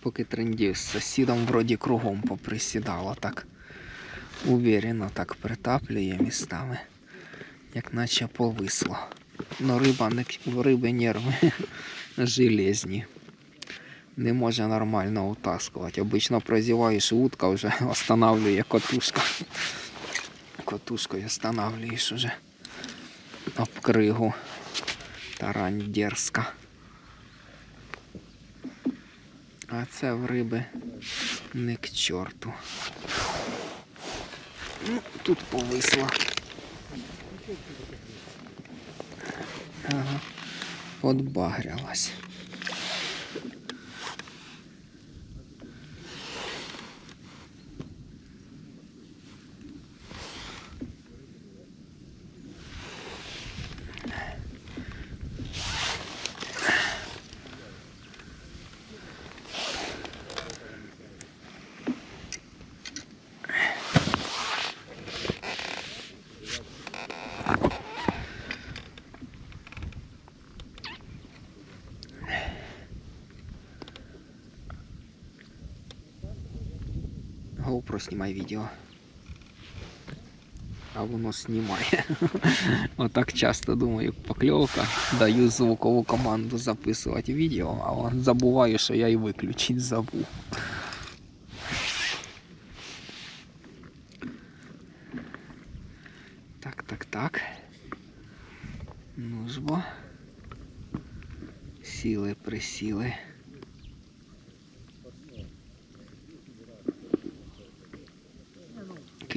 Поки трендів з сусідом вроді кругом поприсідало так. Уверенно так притаплює містами, як наче повисло. Но риба риби нерви железні. Не може нормально утаскувати. Обично прозіваєш утка вже останавлює котушка. Котушкою останавлюєш уже об кригу. Тарань дерзка. А це в риби не к чорту. Ну, тут повисло. Ага. Подбагрялась. GoPro знімай відео. А воно знімає. Отак часто думаю, покльовка. Даю звукову команду записувати відео, а он забуваю, що я і виключити забув. Так, так, так. Ну ж бо. Сіли, присіли.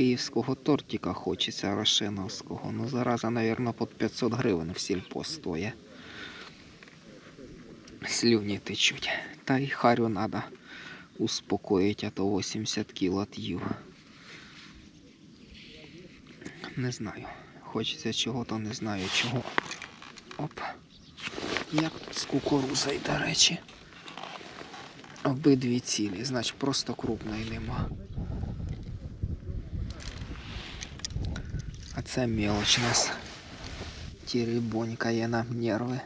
Київського тортика хочеться рошеновського. Ну зараза, навірно, під 500 гривень в сільпо стоїть. Слюні течуть. Та й харю надо успокоїть, а то 80 кіл от'їв. Не знаю. Хочеться чого-то, не знаю чого. Оп. Як тут з кукурузою, до речі. Обидві цілі, значить просто крупної нема. А це мелоч нас тірибонькає нам нерви.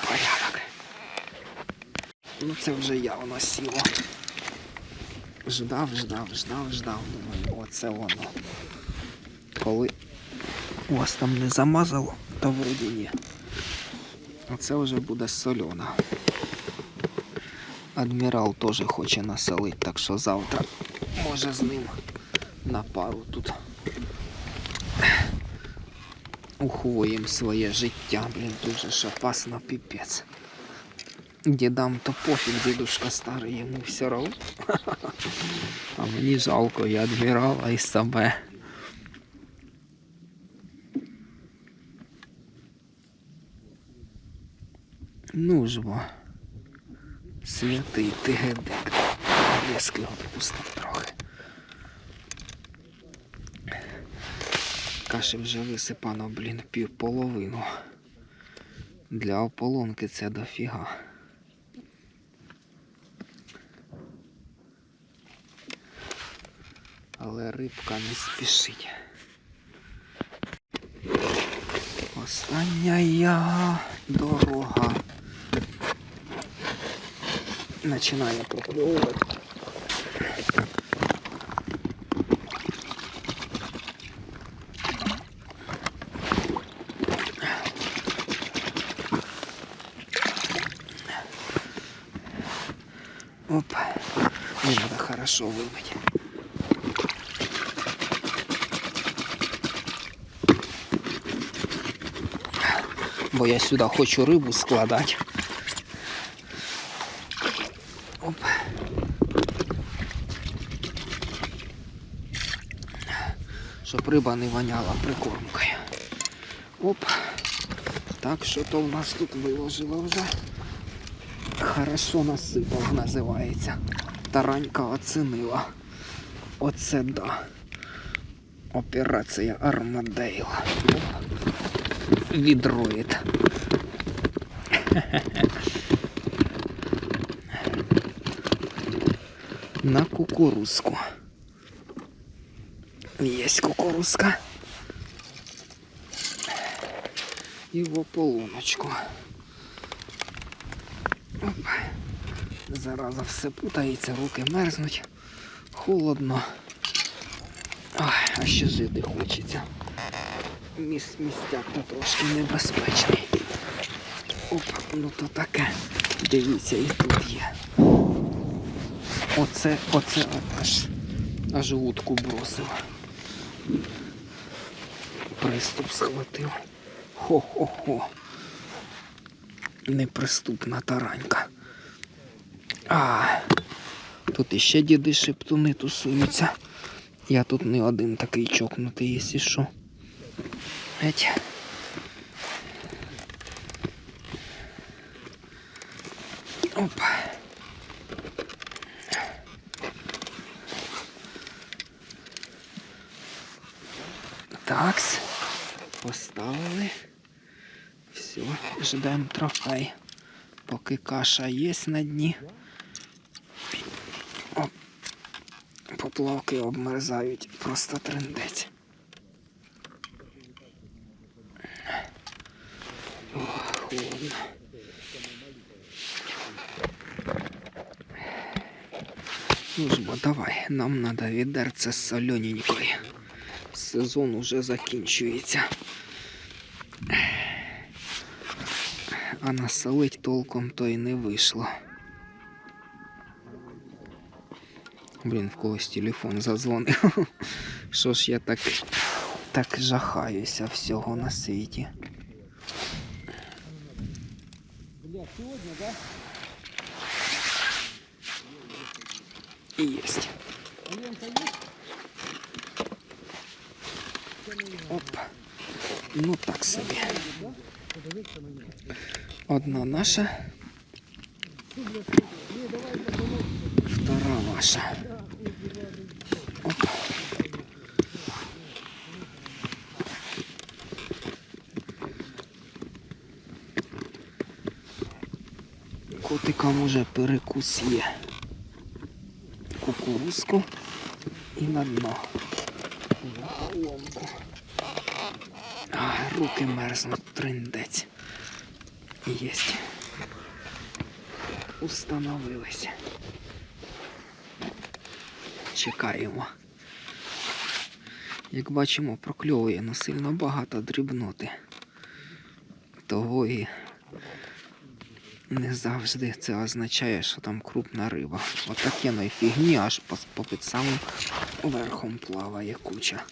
Порядок. Ну це вже явно сіло. Ждав, ждав, ждав, ждав. Думаю, оце воно. Коли вас там не замазало, то вроді ні. Оце вже буде сольона. Адмірал теж хоче насолити, так що завтра може з ним На пару тут ухвоїм своє життя, блін, дуже ж опасно піпець. Дідам то пофіг, дідушка старий, йому все равно. А мені жалко і адмірала, і себе. Ну ж бо. Святий тигедек. Блеск його відпустив трохи. Каші вже висипано, блін, пів половину. Для ополонки це дофіга. Але рибка не спішить. Остання я дорога. Починає прокльовувати. Оп. Мне надо хорошо вымыть. Бо я сюди хочу рибу складати. Оп. Щоб риба не воняла прикормкою. Оп. Так, що то в нас тут виложило вже. Хорошо насипав, називається. Таранька оцінила. Оце да. Операція Армадейл. Відроїд. На кукурузку. Есть кукурузка. І в ополоночку. Опа. Зараза все путається, руки мерзнуть. Холодно. Ой, а ще жити хочеться. Міс, містяк то трошки небезпечний. Опа, ну то таке. Дивіться, і тут є. Оце, оце аж, аж утку бросив. Приступ схватив. Хо-хо-хо. Неприступна таранька. А, тут іще діди шептуни тусуються. Я тут не один такий чокнутий, якщо що. Геть. Опа. Такс. Поставили. Все, ждемо трофей. Поки каша є на дні. Поплавки обмерзають, просто трендець. О, холодно. Ну ж бо давай, нам надо відерце з солененькою. Сезон уже закінчується. А насолить толком то й не вийшло. Блін, в когось телефон задзвонив. Що ж я так, так жахаюся всього на світі. І єсть. Оп. Ну так собі. Одна наша. Втора ваша. Котикам уже перекус. Кукурузку і на дно. А, руки мерзнуть, триндець. Єсть. Установилися. Чекаємо. Як бачимо, прокльовує не сильно багато дрібноти. Того і не завжди це означає, що там крупна риба. Отакеної фігні аж по, по під самим верхом плаває куча.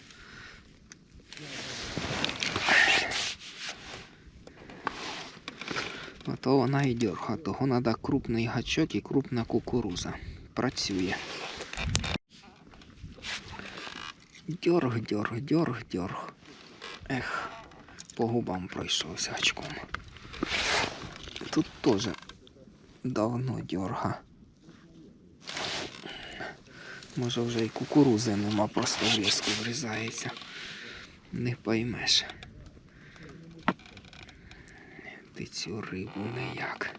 Ото вона і дьорга. Того треба крупний гачок і крупна кукуруза. Працює. Дьорг, дьорг, дьорг, дьорг. Ех, по губам пройшовся гачком. Тут теж давно дьорга. Може вже і кукурузи нема, просто в ліску врізається. Не поймеш. Ти цю рибу ніяк.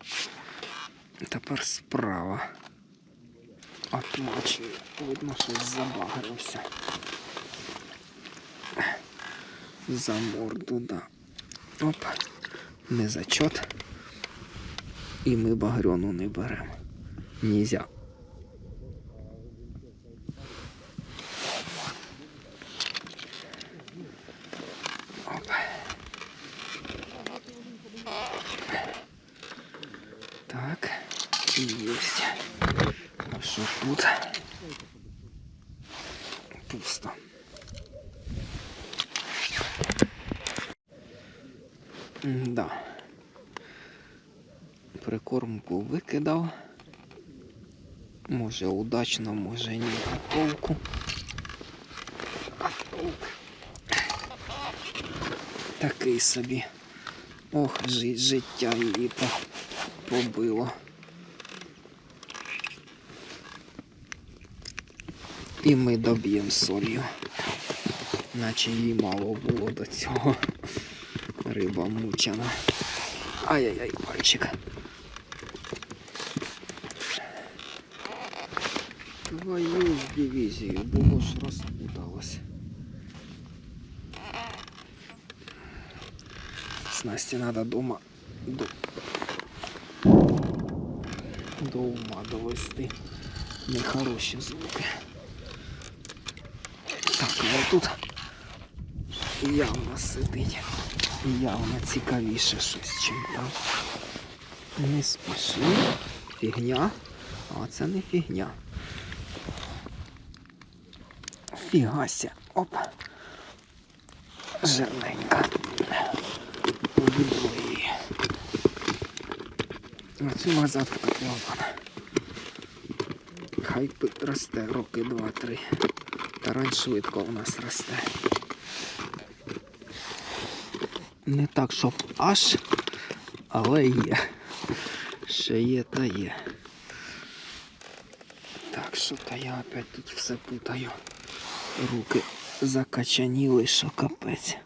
Тепер справа. Отлично. Видно, щось забагрився. За морду, да. Оп. Не зачот. І ми багряну не беремо. Нельзя. удачно, може ні. А толку. А толк. Такий собі. Ох, жи- життя її по- побило. І ми доб'ємо солью. Наче їй мало було до цього. Риба мучена. Ай-яй-яй, пальчик. Твою дивізію, було ж розпуталось. Снасті треба дома. До... до ума довести. Нехороші звуки. Так, а тут явно сидить. Явно цікавіше щось, чим там. Не спіши. Фігня. А це не фігня. Фігася. Оп. Жирненька. Убіду її. На цю назад в. Хай росте роки два-три. Тарань швидко у нас росте. Не так, щоб аж, але є. Ще є та є. Так, що то я опять тут все путаю. Руки закачаніли, що капець.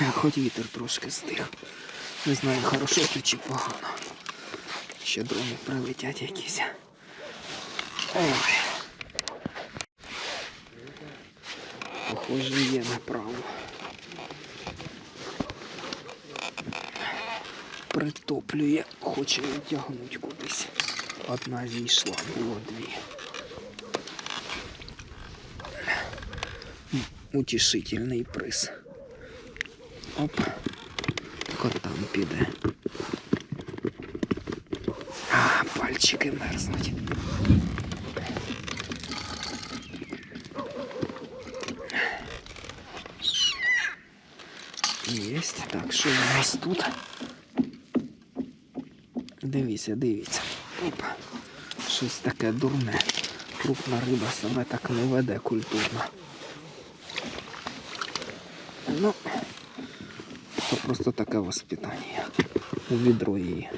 Е, Хоч вітер трошки стих. Не знаю, хорошо це чи погано. Ще дрони прилетять якісь. Ой. Похоже, є направо. Притоплює, хоче витягнути кудись. Одна зійшла, було дві. М, Утішительний приз. Оп. Котам піде. А, пальчики мерзнуть. Єсть. Так, що у нас тут? Дивіться, дивіться. Опа. Щось таке дурне. Крупна риба себе так не веде культурно. Ну, це просто таке воспитання. У відро її.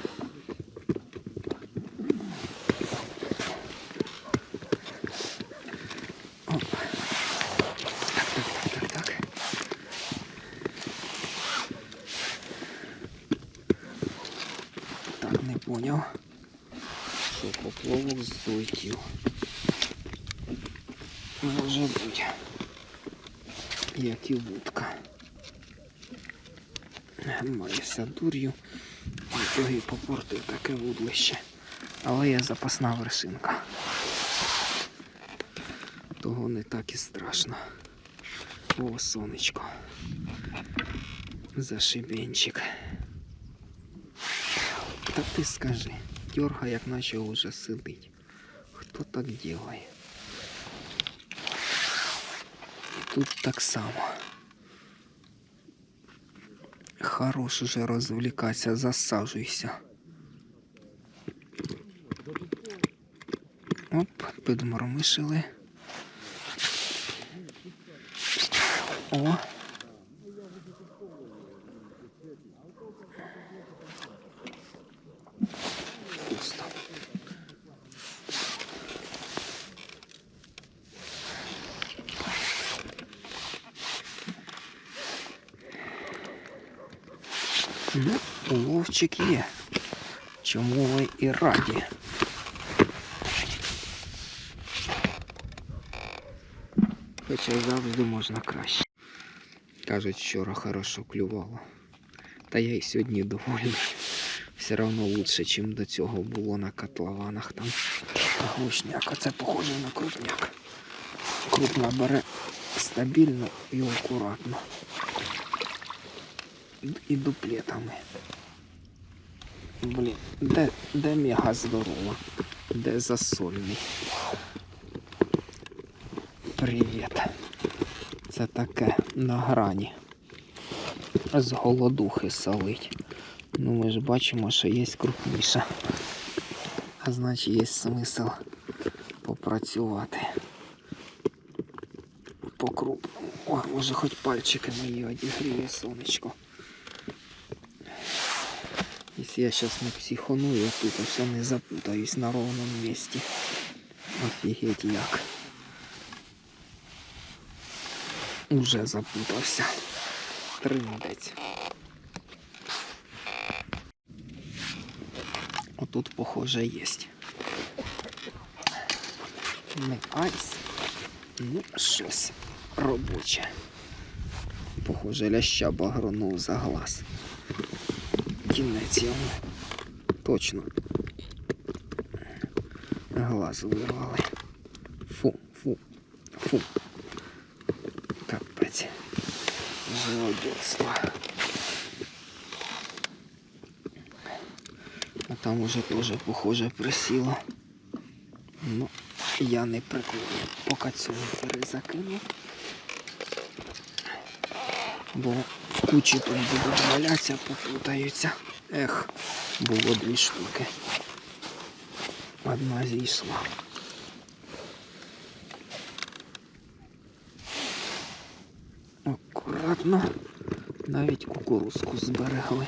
Оп. Так, так, так, так, так. Так, не поняв. Що поплавок злетів. Може бути. Як і. Моюся дур'ю. І тоді попортив таке вудлище. Але є запасна вершинка. Того не так і страшно. О, сонечко. Зашибенчик. Та ти скажи, дерга як наче уже сидить. Хто так делає? І тут так само. Хорош уже розвлікатися, засаджуйся. Оп, підмормишили. О. Ну, уловчик є. Чому ви і раді? Хоча завжди можна краще. Кажуть, вчора хорошо клювало. Та я і сьогодні довольний. Все одно лучше, ніж до цього було на котлованах там. Глушняк, а це похоже на крупняк. Крупна бере стабільно і акуратно. І дуплетами. Блін, де, де мега здорова? Де засольний? Привіт. Це таке на грані. З голодухи солить. Ну ми ж бачимо, що є крупніше. А значить є смисл попрацювати. По крупному. Ой, може хоч пальчики мої одігріє сонечко. Якщо я зараз не психоную тут, то все не запутаюсь на ровному місці. Офігеть як. Уже запутався. Триндець. Отут, похоже, є. Не айс. Ну, щось робоче. Похоже, ляща багронув за глаз. Кінець йому. Точно. Глаз вирвали. Фу, фу, фу. Капець. Живодерство. А там уже теж, похоже, присіло. Ну, я не приклею, поки цього перезакину. Бо кучі тут будуть валятися, попутаються. Ех, було дві штуки. Одна зійшла. Акуратно. Навіть кукурузку зберегли.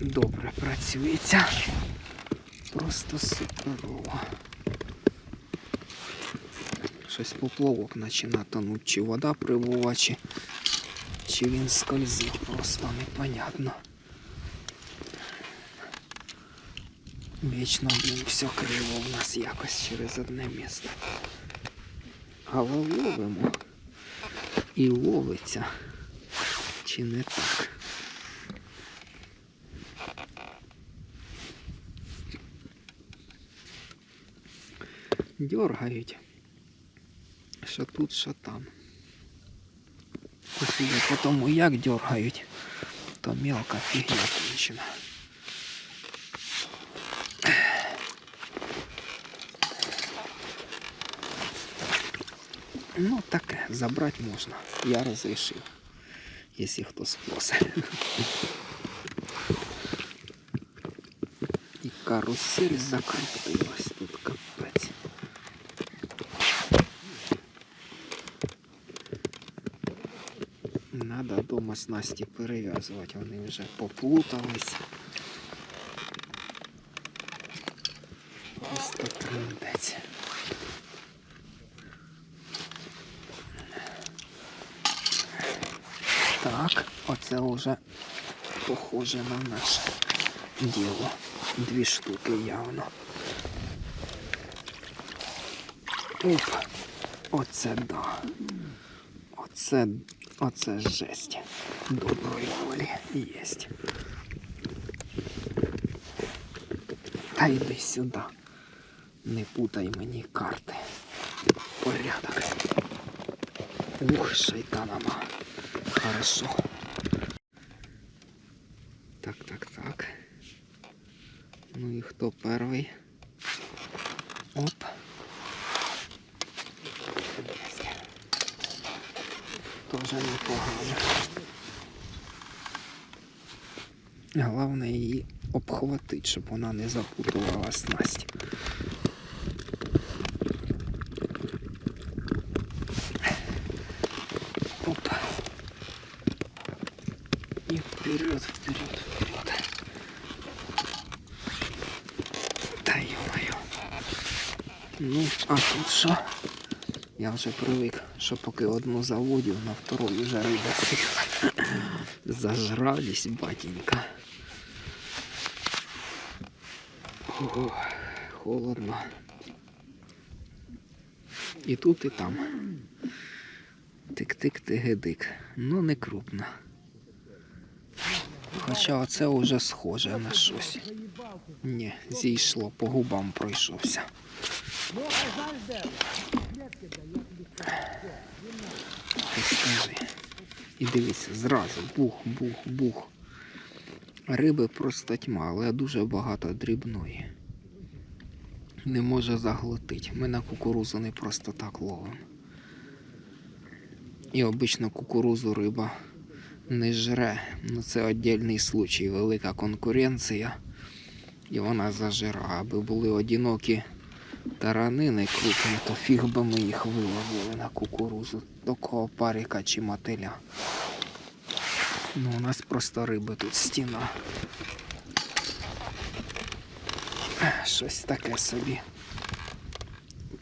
Добре працюється. Просто суперово. Щось поплавок починає тонуть, чи вода прибула, чи, чи він скользить, просто непонятно. Вічно, блін, все криво у нас якось через одне місце. Але ловимо. І ловиться. Чи не так? Дергають. Що тут, що там. І судя по тому, як дергають, то мелка фігня кончена. Ну, таке, забрати можна. Я розрішив. Якщо хто спросить. І карусель закрутилась тут Надо снасті перев'язувати, вони вже поплутались. Просто трындець. Так, оце вже похоже на наше діло. Дві штуки явно. Оп, оце да. Оце, оце жесть. Доброї волі єсть. Та йди сюди. Не путай мені карти. Порядок. Ух, шайтанама. Хорошо. Так, так, так. Ну і хто перший? Оп. Тоже непогано. Головне її обхватити, щоб вона не запутувала снасть. Оп. И вперед, вперед, вперед. Да ё-моё. Ну, а тут що? Я вже привик, що поки одну заводю, на второй вже риба сила. Зажрались, батенька. Ого, холодно. І тут, і там. Тик-тик-тигидик. Ну не крупно. Хоча оце вже схоже на щось. Ні, зійшло, по губам пройшовся. Ти скажи. І дивися, зразу бух, бух, бух. Риби просто тьма, але дуже багато дрібної. Не може заглотити. Ми на кукурузу не просто так ловимо. І обично кукурузу риба не жре. Ну це віддільний случай, велика конкуренція. І вона зажира. Аби були одинокі таранини крупні, то фіг би ми їх виловили на кукурузу. Такого парика чи мотиля. Ну, у нас просто риби тут стіна. Щось таке собі.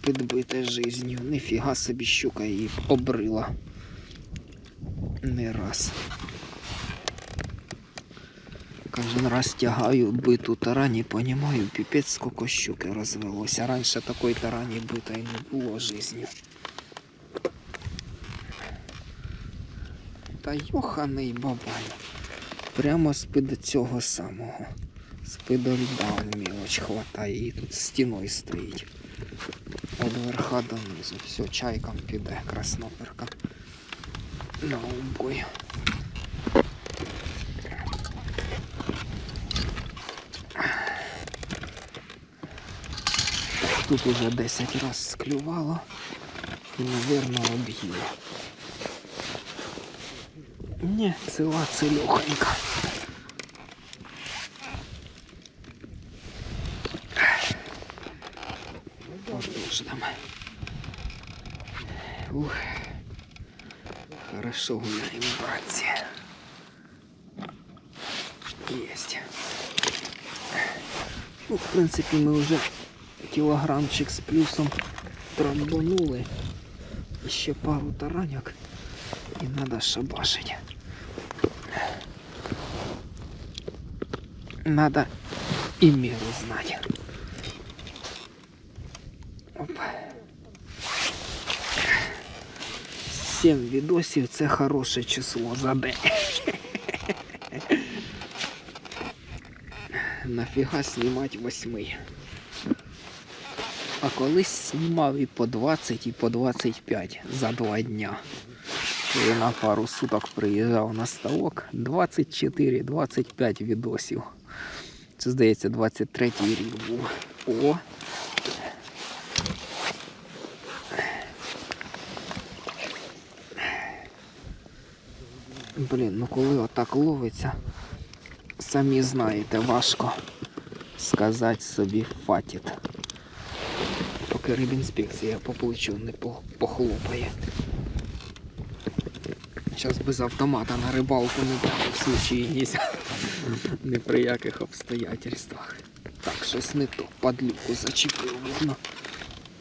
Підбите жизнью. Ніфіга собі щука її обрила. Не раз. Кожен раз тягаю биту тарані, понімаю, піпець скільки щуки розвелося. Раніше такої тарані битої не було жизнью. Та йоханий бабай. Прямо з-під цього самого. З-під льда мілоч хватає і тут стіною стоїть. От верха донизу. Все, чайкам піде красноперка. На убой. Тут уже 10 раз склювало і, напевно, об'їло. Ні, ціла цілюхонька. Подождем. Ух. Хорошо гуляем, братья. Есть. Ну, в принципі, ми вже кілограмчик з плюсом трамбанули. І ще пару тараньок. І треба шабашить. Надо і міру знати. Опа. Сім відосів це хороше число за день. Нафіга знімати восьми. А колись знімав і по 20, і по 25 за два дня. Коли на пару суток приїжджав на ставок, 24-25 відосів. Це, здається, 23-й рік був. О! Блін, ну коли отак ловиться, самі знаєте, важко сказати собі фатіт. Поки рибінспекція по плечу не похлопає. Зараз без автомата на рибалку не треба в случаї. Ні при яких обстоятельствах. Так, щось не то. Падлюку зачепив, видно.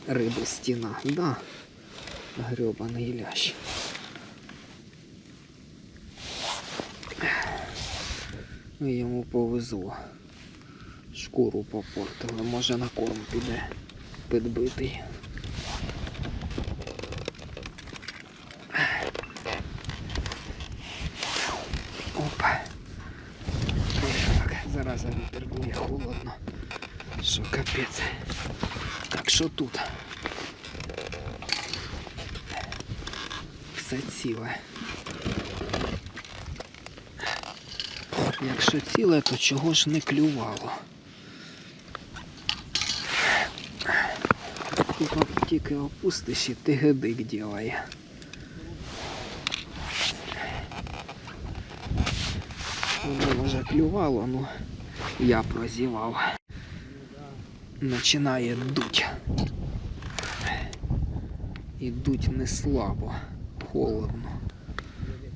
Рибу стіна. Да. Гребаний лящ. Йому повезло. Шкуру попортили. Може на корм піде підбитий. Опа. Так, зараз вітер холодно. Що капець. Так, що тут? Все ціле. Якщо ціле, то чого ж не клювало? Тільки, опустиш і ти гидик ділає. Воно вже клювало, ну я прозівав. Починає дуть. І дуть не слабо, холодно.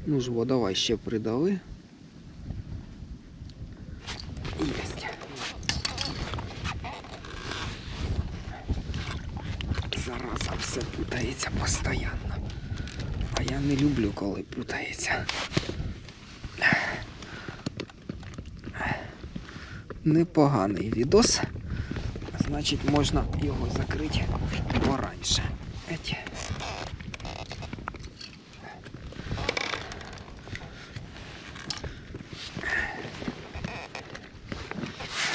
Ну ж, бо давай ще придави. Єсть. Зараза все путається постійно. А я не люблю, коли путається. Непоганий відос. Значить, можна його закрити пораніше. Еть.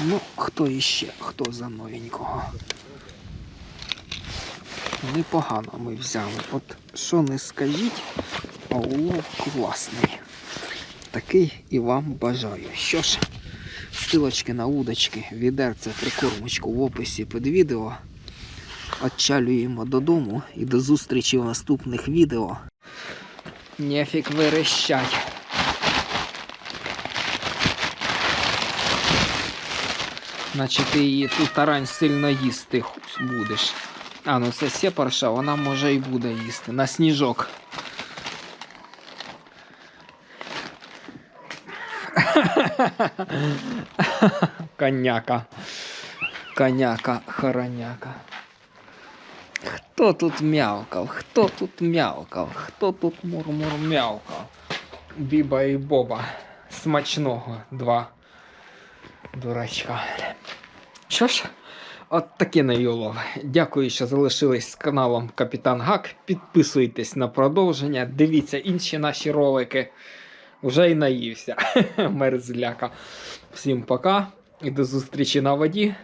Ну, хто іще, хто за новенького. Непогано ми взяли. От що не скажіть, а улов класний. Такий і вам бажаю. Що ж, ссылочки на удочки, відерце, прикормочку в описі під відео. Отчалюємо додому і до зустрічі в наступних відео. Нефік верещать. Значить ти її тут тарань сильно їсти будеш. А, ну це сепарша, вона може і буде їсти. На сніжок. Коняка. Коняка, хороняка. Хто тут мявкав? Хто тут мявкав? Хто тут мур-мур мявкав? Біба і Боба. Смачного два дурачка. Що ж, От таке на улов. Дякую, що залишились з каналом Капітан Гак. Підписуйтесь на продовження, дивіться інші наші ролики. Вже й наївся. Мерзляка. Всім пока і до зустрічі на воді.